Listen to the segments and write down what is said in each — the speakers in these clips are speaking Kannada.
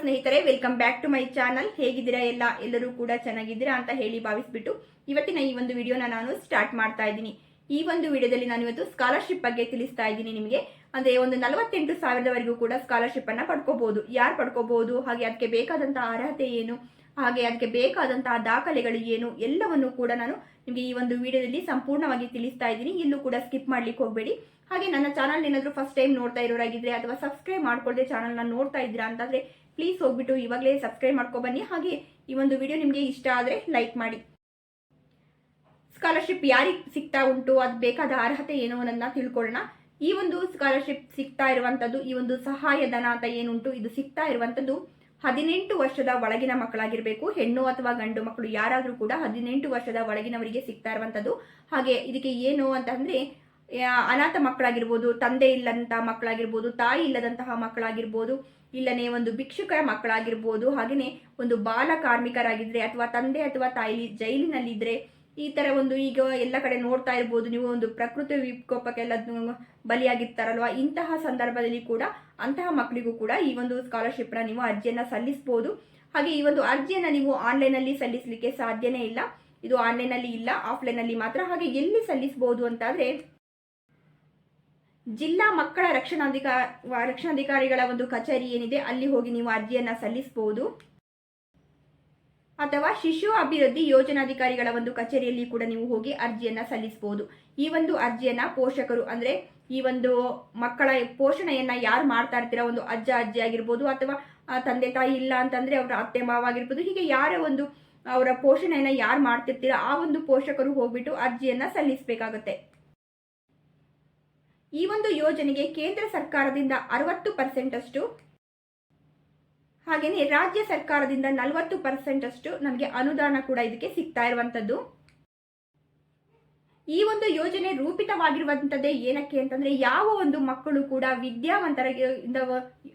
ಸ್ನೇಹಿತರೆ welcome back to my channel ಹೇಗಿದ್ದೀರಾ ಎಲ್ಲ? ಎಲ್ಲರೂ ಕೂಡ ಚೆನ್ನಾಗಿದ್ದೀರಾ ಅಂತ ಹೇಳಿ ಭಾವಿಸ್ಬಿಟ್ಟು ಇವತ್ತಿನ ಈ ಒಂದು ವಿಡಿಯೋನ ನಾನು ಸ್ಟಾರ್ಟ್ ಮಾಡ್ತಾ ಇದ್ದೀನಿ. ಈ ಒಂದು ವಿಡಿಯೋದಲ್ಲಿ ನಾನು ಇವತ್ತು ಸ್ಕಾಲರ್ಶಿಪ್ ಬಗ್ಗೆ ತಿಳಿಸ್ತಾ ಇದ್ದೀನಿ ನಿಮಗೆ. ಅಂದ್ರೆ ಒಂದು ನಲವತ್ತೆಂಟು ಸಾವಿರದವರೆಗೂ ಕೂಡ ಸ್ಕಾಲರ್ಶಿಪ್ ಅನ್ನ ಪಡ್ಕೋಬಹುದು ಯಾರು ಪಡ್ಕೋಬಹುದು ಹಾಗೆ ಅದಕ್ಕೆ ಬೇಕಾದಂತಹ ಅರ್ಹತೆ ಏನು? ಹಾಗೆ ಅದಕ್ಕೆ ಬೇಕಾದಂತಹ ದಾಖಲೆಗಳು ಏನು ಎಲ್ಲವನ್ನು ಕೂಡ ನಾನು ನಿಮಗೆ ಈ ಒಂದು ವಿಡಿಯೋದಲ್ಲಿ ಸಂಪೂರ್ಣವಾಗಿ ತಿಳಿಸ್ತಾ ಇದ್ದೀನಿ. ಇಲ್ಲೂ ಕೂಡ ಸ್ಕಿಪ್ ಮಾಡ್ಲಿಕ್ಕೆ ಹೋಗಬೇಡಿ. ಹಾಗೆ ನನ್ನ ಚಾನಲ್ ಏನಾದರೂ ಫಸ್ಟ್ ಟೈಮ್ ನೋಡ್ತಾ ಇರೋರಾಗಿದ್ರೆ ಅಥವಾ ಸಬ್ಸ್ಕ್ರೈಬ್ ಮಾಡ್ಕೊಳ್ಳದೆ ಚಾನಲ್ನ ನೋಡ್ತಾ ಇದ್ದೀರಾ ಅಂತಂದರೆ ಪ್ಲೀಸ್ ಹೋಗ್ಬಿಟ್ಟು ಇವಾಗಲೇ ಸಬ್ಸ್ಕ್ರೈಬ್ ಮಾಡ್ಕೊ ಬನ್ನಿ. ಹಾಗೆ ಈ ಒಂದು ವಿಡಿಯೋ ನಿಮಗೆ ಇಷ್ಟ ಆದರೆ ಲೈಕ್ ಮಾಡಿ. ಸ್ಕಾಲರ್ಶಿಪ್ ಯಾರಿಗೆ ಸಿಗ್ತಾ ಉಂಟು, ಅದು ಬೇಕಾದ ಅರ್ಹತೆ ಏನು ಅನ್ನೋದನ್ನ ತಿಳ್ಕೊಳ್ಳೋಣ. ಈ ಒಂದು ಸ್ಕಾಲರ್ಶಿಪ್ ಸಿಗ್ತಾ ಇರುವಂತದ್ದು ಈ ಒಂದು ಸಹಾಯಧನ ಅಂತ ಏನುಂಟು, ಇದು ಸಿಗ್ತಾ ಇರುವಂತದ್ದು ಹದಿನೆಂಟು ವರ್ಷದ ಒಳಗಿನ ಮಕ್ಕಳಾಗಿರ್ಬೇಕು, ಹೆಣ್ಣು ಅಥವಾ ಗಂಡು ಮಕ್ಕಳು ಯಾರಾದರೂ ಕೂಡ ಹದಿನೆಂಟು ವರ್ಷದ ಒಳಗಿನವರಿಗೆ ಸಿಗ್ತಾ ಇರುವಂಥದ್ದು ಹಾಗೆ ಇದಕ್ಕೆ ಏನು ಅಂತಂದ್ರೆ ಅನಾಥ ಮಕ್ಕಳಾಗಿರ್ಬೋದು, ತಂದೆ ಇಲ್ಲದಂತಹ ಮಕ್ಕಳಾಗಿರ್ಬೋದು, ತಾಯಿ ಇಲ್ಲದಂತಹ ಮಕ್ಕಳಾಗಿರ್ಬೋದು, ಇಲ್ಲನೇ ಒಂದು ಭಿಕ್ಷುಕರ ಮಕ್ಕಳಾಗಿರ್ಬೋದು ಹಾಗೆಯೇ ಒಂದು ಬಾಲ ಕಾರ್ಮಿಕರಾಗಿದ್ರೆ ಅಥವಾ ತಂದೆ ಅಥವಾ ತಾಯಿ ಜೈಲಿನಲ್ಲಿದ್ರೆ ಈ ತರ ಒಂದು ಈಗ ಎಲ್ಲ ಕಡೆ ನೋಡ್ತಾ ಇರ್ಬೋದು. ನೀವು ಒಂದು ಪ್ರಕೃತಿ ವಿಕೋಪಕ್ಕೆಲ್ಲ ಬಲಿಯಾಗಿರ್ತಾರಲ್ವಾ? ಇಂತಹ ಸಂದರ್ಭದಲ್ಲಿ ಕೂಡ ಅಂತಹ ಮಕ್ಕಳಿಗೂ ಕೂಡ ಈ ಒಂದು ಸ್ಕಾಲರ್ಶಿಪ್ನ ನೀವು ಅರ್ಜಿಯನ್ನ ಸಲ್ಲಿಸಬಹುದು ಹಾಗೆ ಈ ಒಂದು ಅರ್ಜಿಯನ್ನ ನೀವು ಆನ್ಲೈನಲ್ಲಿ ಸಲ್ಲಿಸಲಿಕ್ಕೆ ಸಾಧ್ಯನೇ ಇಲ್ಲ. ಇದು ಆನ್ಲೈನಲ್ಲಿ ಇಲ್ಲ ಆಫ್ಲೈನಲ್ಲಿ ಮಾತ್ರ. ಹಾಗೆ ಎಲ್ಲಿ ಸಲ್ಲಿಸಬಹುದು ಅಂತಾದರೆ, ಜಿಲ್ಲಾ ಮಕ್ಕಳ ರಕ್ಷಣಾಧಿಕಾ, ರಕ್ಷಣಾಧಿಕಾರಿಗಳ ಒಂದು ಕಚೇರಿ ಏನಿದೆ, ಅಲ್ಲಿ ಹೋಗಿ ನೀವು ಅರ್ಜಿಯನ್ನ ಸಲ್ಲಿಸಬಹುದು ಅಥವಾ ಶಿಶು ಅಭಿವೃದ್ಧಿ ಯೋಜನಾಧಿಕಾರಿಗಳ ಒಂದು ಕಚೇರಿಯಲ್ಲಿ ಕೂಡ ನೀವು ಹೋಗಿ ಅರ್ಜಿಯನ್ನ ಸಲ್ಲಿಸಬಹುದು ಈ ಒಂದು ಅರ್ಜಿಯನ್ನ ಪೋಷಕರು ಅಂದ್ರೆ ಈ ಒಂದು ಮಕ್ಕಳ ಪೋಷಣೆಯನ್ನ ಯಾರು ಮಾಡ್ತಾ ಇರ್ತೀರಾ? ಒಂದು ಅಜ್ಜ, ಅಜ್ಜಿ ಆಗಿರ್ಬೋದು ಅಥವಾ ತಂದೆ, ತಾಯಿ ಇಲ್ಲ ಅಂತಂದ್ರೆ ಅವರ ಅತ್ತೆ, ಮಾವ ಆಗಿರ್ಬೋದು, ಹೀಗೆ ಯಾರೇ ಒಂದು ಅವರ ಪೋಷಣೆಯನ್ನ ಯಾರು ಮಾಡ್ತಿರ್ತೀರಾ, ಆ ಒಂದು ಪೋಷಕರು ಹೋಗ್ಬಿಟ್ಟು ಅರ್ಜಿಯನ್ನ ಸಲ್ಲಿಸಬೇಕಾಗುತ್ತೆ. ಈ ಒಂದು ಯೋಜನೆಗೆ ಕೇಂದ್ರ ಸರ್ಕಾರದಿಂದ ಅರವತ್ತು ಪರ್ಸೆಂಟ್ ಅಷ್ಟು ಹಾಗೆಯೇ ರಾಜ್ಯ ಸರ್ಕಾರದಿಂದ ನಲವತ್ತು ಪರ್ಸೆಂಟ್ ಅಷ್ಟು ನಮಗೆ ಅನುದಾನ ಕೂಡ ಇದಕ್ಕೆ ಸಿಗ್ತಾ ಇರುವಂತದ್ದು. ಈ ಒಂದು ಯೋಜನೆ ರೂಪಿತವಾಗಿರುವಂಥದ್ದೇ ಏನಕ್ಕೆ ಅಂತಂದ್ರೆ ಯಾವ ಒಂದು ಮಕ್ಕಳು ಕೂಡ ವಿದ್ಯಾವಂತರ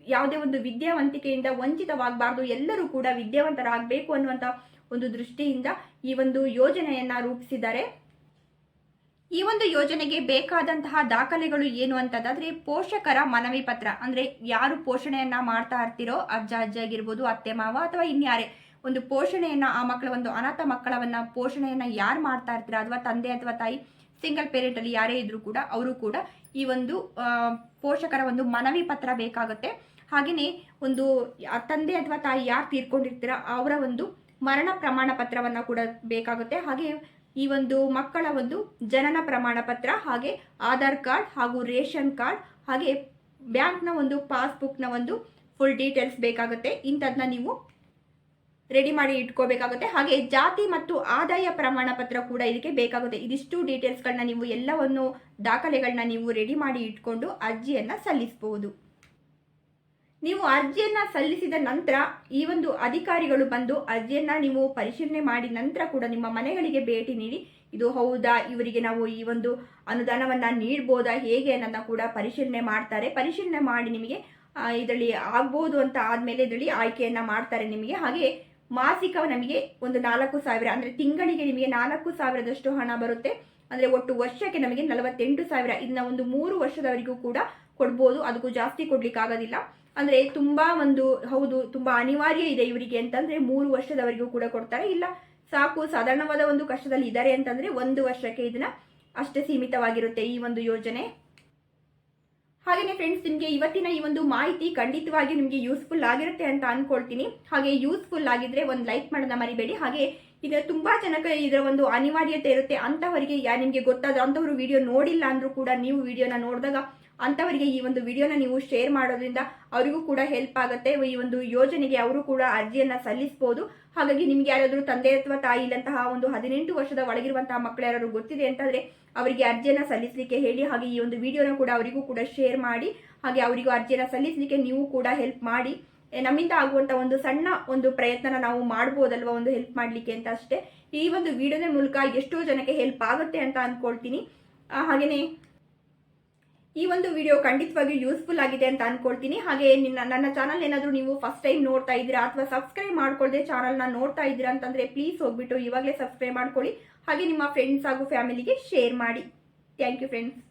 ಯಾವುದೇ ಒಂದು ವಿದ್ಯಾವಂತಿಕೆಯಿಂದ ವಂಚಿತವಾಗಬಾರ್ದು, ಎಲ್ಲರೂ ಕೂಡ ವಿದ್ಯಾವಂತರಾಗಬೇಕು ಅನ್ನುವಂತ ಒಂದು ದೃಷ್ಟಿಯಿಂದ ಈ ಒಂದು ಯೋಜನೆಯನ್ನ ರೂಪಿಸಿದ್ದಾರೆ. ಈ ಒಂದು ಯೋಜನೆಗೆ ಬೇಕಾದಂತಹ ದಾಖಲೆಗಳು ಏನು ಅಂತಂದ್ರೆ ಪೋಷಕರ ಮನವಿ ಪತ್ರ. ಅಂದ್ರೆ ಯಾರು ಪೋಷಣೆಯನ್ನ ಮಾಡ್ತಾ ಇರ್ತಿರೋ, ಅಜ್ಜ ಅಜ್ಜಿ ಆಗಿರ್ಬೋದು ಅತ್ತೆ, ಮಾವ ಅಥವಾ ಇನ್ಯಾರೇ ಒಂದು ಪೋಷಣೆಯನ್ನು, ಆ ಮಕ್ಕಳ ಒಂದು ಅನಾಥ ಮಕ್ಕಳವನ್ನು ಪೋಷಣೆಯನ್ನು ಯಾರು ಮಾಡ್ತಾ ಇರ್ತೀರಾ? ಅಥವಾ ತಂದೆ ಅಥವಾ ತಾಯಿ ಸಿಂಗಲ್ ಪೇರೆಂಟ್ ಅಲ್ಲಿ ಯಾರೇ ಇದ್ದರೂ ಕೂಡ, ಅವರು ಕೂಡ ಈ ಒಂದು ಪೋಷಕರ ಒಂದು ಮನವಿ ಪತ್ರ ಬೇಕಾಗುತ್ತೆ. ಹಾಗೆಯೇ ಒಂದು ತಂದೆ ಅಥವಾ ತಾಯಿ ಯಾರು ತೀರ್ಕೊಂಡಿರ್ತೀರ, ಅವರ ಒಂದು ಮರಣ ಪ್ರಮಾಣ ಪತ್ರವನ್ನು ಕೂಡ ಬೇಕಾಗುತ್ತೆ. ಹಾಗೆ ಈ ಒಂದು ಮಕ್ಕಳ ಒಂದು ಜನನ ಪ್ರಮಾಣ ಪತ್ರ, ಹಾಗೆ ಆಧಾರ್ ಕಾರ್ಡ್ ಹಾಗೂ ರೇಷನ್ ಕಾರ್ಡ್, ಹಾಗೆ ಬ್ಯಾಂಕ್ನ ಒಂದು ಪಾಸ್ಬುಕ್ನ ಒಂದು ಫುಲ್ ಡೀಟೇಲ್ಸ್ ಬೇಕಾಗುತ್ತೆ. ಇಂಥದನ್ನ ನೀವು ರೆಡಿ ಮಾಡಿ ಇಟ್ಕೋಬೇಕಾಗುತ್ತೆ. ಹಾಗೆ ಜಾತಿ ಮತ್ತು ಆದಾಯ ಪ್ರಮಾಣ ಪತ್ರ ಕೂಡ ಇದಕ್ಕೆ ಬೇಕಾಗುತ್ತೆ. ಇದಿಷ್ಟು ಡೀಟೇಲ್ಸ್ಗಳನ್ನ ನೀವು ಎಲ್ಲವನ್ನು ದಾಖಲೆಗಳನ್ನ ನೀವು ರೆಡಿ ಮಾಡಿ ಇಟ್ಕೊಂಡು ಅರ್ಜಿಯನ್ನ ಸಲ್ಲಿಸಬಹುದು ನೀವು ಅರ್ಜಿಯನ್ನ ಸಲ್ಲಿಸಿದ ನಂತರ ಈ ಒಂದು ಅಧಿಕಾರಿಗಳು ಬಂದು ಅರ್ಜಿಯನ್ನ ನೀವು ಪರಿಶೀಲನೆ ಮಾಡಿ ನಂತರ ಕೂಡ ನಿಮ್ಮ ಮನೆಗಳಿಗೆ ಭೇಟಿ ನೀಡಿ, ಇದು ಹೌದಾ, ಇವರಿಗೆ ನಾವು ಈ ಒಂದು ಅನುದಾನವನ್ನ ನೀಡ್ಬೋದಾ, ಹೇಗೆ ಅನ್ನೋದನ್ನ ಕೂಡ ಪರಿಶೀಲನೆ ಮಾಡ್ತಾರೆ. ಪರಿಶೀಲನೆ ಮಾಡಿ ನಿಮಗೆ ಇದರಲ್ಲಿ ಆಗ್ಬೋದು ಅಂತ ಆದ್ಮೇಲೆ ಇದರಲ್ಲಿ ಆಯ್ಕೆಯನ್ನ ಮಾಡ್ತಾರೆ ನಿಮಗೆ. ಹಾಗೆ ಮಾಸಿಕ ನಮಗೆ ಒಂದು ನಾಲ್ಕು ಸಾವಿರ, ಅಂದ್ರೆ ತಿಂಗಳಿಗೆ ನಿಮಗೆ ನಾಲ್ಕು ಸಾವಿರದಷ್ಟು ಹಣ ಬರುತ್ತೆ. ಅಂದ್ರೆ ಒಟ್ಟು ವರ್ಷಕ್ಕೆ ನಮಗೆ ನಲವತ್ತೆಂಟು ಸಾವಿರ, ಇದನ್ನ ಒಂದು ಮೂರು ವರ್ಷದವರೆಗೂ ಕೂಡ ಕೊಡ್ಬೋದು. ಅದಕ್ಕೂ ಜಾಸ್ತಿ ಕೊಡ್ಲಿಕ್ಕೆ ಆಗೋದಿಲ್ಲ. ಅಂದ್ರೆ ತುಂಬಾ ಒಂದು, ಹೌದು, ತುಂಬಾ ಅನಿವಾರ್ಯ ಇದೆ ಇವರಿಗೆ ಅಂತಂದ್ರೆ ಮೂರು ವರ್ಷದವರೆಗೂ ಕೂಡ ಕೊಡ್ತಾರೆ. ಇಲ್ಲ, ಸಾಕು, ಸಾಧಾರಣವಾದ ಒಂದು ಕಷ್ಟದಲ್ಲಿ ಇದ್ದಾರೆ ಅಂತಂದ್ರೆ ಒಂದು ವರ್ಷಕ್ಕೆ ಇದನ್ನ ಅಷ್ಟೇ ಸೀಮಿತವಾಗಿರುತ್ತೆ ಈ ಒಂದು ಯೋಜನೆ. ಹಾಗೇನೆ ಫ್ರೆಂಡ್ಸ್ ನಿಮಗೆ ಇವತ್ತಿನ ಈ ಒಂದು ಮಾಹಿತಿ ಖಂಡಿತವಾಗಿ ನಿಮಗೆ ಯೂಸ್ಫುಲ್ ಆಗಿರುತ್ತೆ ಅಂತ ಅನ್ಕೊಳ್ತೀನಿ. ಹಾಗೆ ಯೂಸ್ಫುಲ್ ಆಗಿದ್ರೆ ಒಂದು ಲೈಕ್ ಮಾಡೋದನ್ನ ಮರಿಬೇಡಿ. ಹಾಗೆ ಇದು. ತುಂಬಾ ಜನಕ್ಕೆ ಇದರ ಒಂದು ಅನಿವಾರ್ಯತೆ ಇರುತ್ತೆ. ಅಂತವರಿಗೆ ಯಾ ನಿಮಗೆ ಗೊತ್ತಾದ ಅಂಥವರು ವಿಡಿಯೋ ನೋಡಿಲ್ಲ ಅಂದ್ರೂ ಕೂಡ ನೀವು ವಿಡಿಯೋನ ನೋಡಿದಾಗ ಅಂತವರಿಗೆ ಈ ಒಂದು ವಿಡಿಯೋನ ನೀವು ಶೇರ್ ಮಾಡೋದ್ರಿಂದ ಅವರಿಗೂ ಕೂಡ ಹೆಲ್ಪ್ ಆಗುತ್ತೆ. ಈ ಒಂದು ಯೋಜನೆಗೆ ಅವರು ಕೂಡ ಅರ್ಜಿಯನ್ನ ಸಲ್ಲಿಸಬಹುದು ಹಾಗಾಗಿ ನಿಮ್ಗೆ ಯಾರಾದರೂ ತಂದೆ ಅಥವಾ ತಾಯಿ ಇಲ್ಲಂತಹ ಒಂದು ಹದಿನೆಂಟು ವರ್ಷದ ಒಳಗಿರುವಂತಹ ಮಕ್ಕಳು ಯಾರು ಗೊತ್ತಿದೆ ಅಂತಂದ್ರೆ ಅವರಿಗೆ ಅರ್ಜಿಯನ್ನ ಸಲ್ಲಿಸಲಿಕ್ಕೆ ಹೇಳಿ, ಹಾಗೆ ಈ ಒಂದು ವಿಡಿಯೋನ ಕೂಡ ಅವರಿಗೂ ಕೂಡ ಶೇರ್ ಮಾಡಿ, ಹಾಗೆ ಅವರಿಗೂ ಅರ್ಜಿಯನ್ನ ಸಲ್ಲಿಸಲಿಕ್ಕೆ ನೀವು ಕೂಡ ಹೆಲ್ಪ್ ಮಾಡಿ. ನಮ್ಮಿಂದ ಆಗುವಂತ ಒಂದು ಸಣ್ಣ ಒಂದು ಪ್ರಯತ್ನನ ನಾವು ಮಾಡ್ಬೋದಲ್ವಾ? ಒಂದು ಹೆಲ್ಪ್ ಮಾಡ್ಲಿಕ್ಕೆ ಅಂತ ಅಷ್ಟೇ. ಈ ಒಂದು ವಿಡಿಯೋದ ಮೂಲಕ ಎಷ್ಟೋ ಜನಕ್ಕೆ ಹೆಲ್ಪ್ ಆಗುತ್ತೆ ಅಂತ ಅನ್ಕೊಳ್ತೀನಿ. ಹಾಗೆಯೇ ಈ ಒಂದು ವಿಡಿಯೋ ಖಂಡಿತವಾಗಿಯೂ ಯೂಸ್ಫುಲ್ ಆಗಿದೆ ಅಂತ ಅನ್ಕೊಳ್ತೀನಿ. ಹಾಗೆ ನಿನ್ನ, ನನ್ನ ಚಾನಲ್ ಏನಾದರೂ ನೀವು ಫಸ್ಟ್ ಟೈಮ್ ನೋಡ್ತಾ ಇದ್ದೀರಾ ಅಥವಾ ಸಬ್ಸ್ಕ್ರೈಬ್ ಮಾಡ್ಕೊಳ್ಳದೆ ಚಾನಲ್ನ ನೋಡ್ತಾ ಇದ್ದೀರಾ ಅಂತಂದ್ರೆ ಪ್ಲೀಸ್ ಹೋಗ್ಬಿಟ್ಟು ಇವಾಗಲೇ ಸಬ್ಸ್ಕ್ರೈಬ್ ಮಾಡ್ಕೊಳ್ಳಿ. ಹಾಗೆ ನಿಮ್ಮ ಫ್ರೆಂಡ್ಸ್ ಹಾಗೂ ಫ್ಯಾಮಿಲಿಗೆ ಶೇರ್ ಮಾಡಿ. Thank you friends